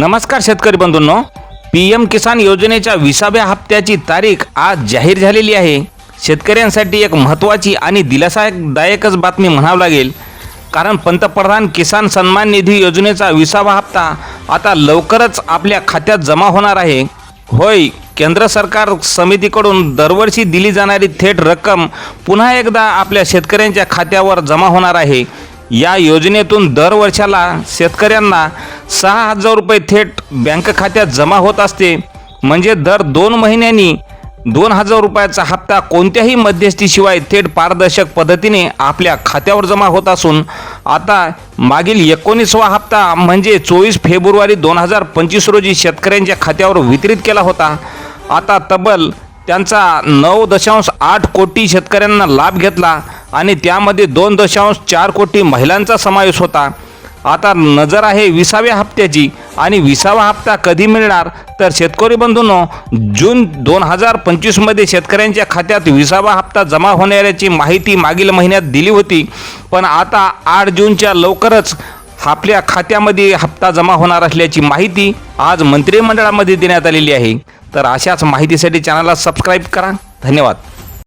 नमस्कार शेतकरी बंधूंनो. P M किसान योजनेच्या विसाव्या हप्त्याची तारीख आज जाहीर झालेली आहे. शेतकऱ्यांसाठी एक महत्त्वाची आणि दिलासादायकच बातमी म्हणावं लागेल. कारण पंतप्रधान किसान सन्मान निधी योजनेचा विसावा हप्ता आता लवकरच आपल्या खात्यात जमा होणार आहे. होय केंद्र सरकार समितीकडून दरवर्षी दिली जाणारी थेट रक्कम पुन्हा एकदा आपल्या शेतकऱ्यांच्या खात्यावर जमा होणार आहे. या योजनेतून दर वर्षाला शेतकऱ्यांना सहा हजार रुपये थेट बँक खात्यात जमा होत असते. म्हणजे दर दोन महिन्यांनी दोन हजार रुपयाचा हप्ता कोणत्याही मध्यस्थीशिवाय थेट पारदर्शक पद्धतीने आपल्या खात्यावर जमा होत असून आता मागील एकोणीसवा हप्ता म्हणजे चोवीस फेब्रुवारी दोन हजार पंचवीस रोजी शेतकऱ्यांच्या खात्यावर वितरित केला होता. आता तब्बल त्यांचा नऊ दशांश आठ कोटी शेतकऱ्यांना लाभ घेतला. आणि त्यामध्ये दोन दशांश चार कोटी महिलांचा समावेश होता. आता नजर आहे विसाव्या हप्त्याची आणि विसावा हप्ता कधी मिळणार? तर शेतकरी बंधूंनो जून दोन हजार पंचवीसमध्ये शेतकऱ्यांच्या खात्यात विसावा हप्ता जमा होणाऱ्याची माहिती मागील महिन्यात दिली होती. पण आता आठ जूनच्या लवकरच आपल्या खात्यामध्ये हप्ता जमा होणार असल्याची माहिती आज मंत्रिमंडळामध्ये देण्यात आलेली आहे. तर अशाच माहितीसाठी चॅनलला सबस्क्राईब करा. धन्यवाद.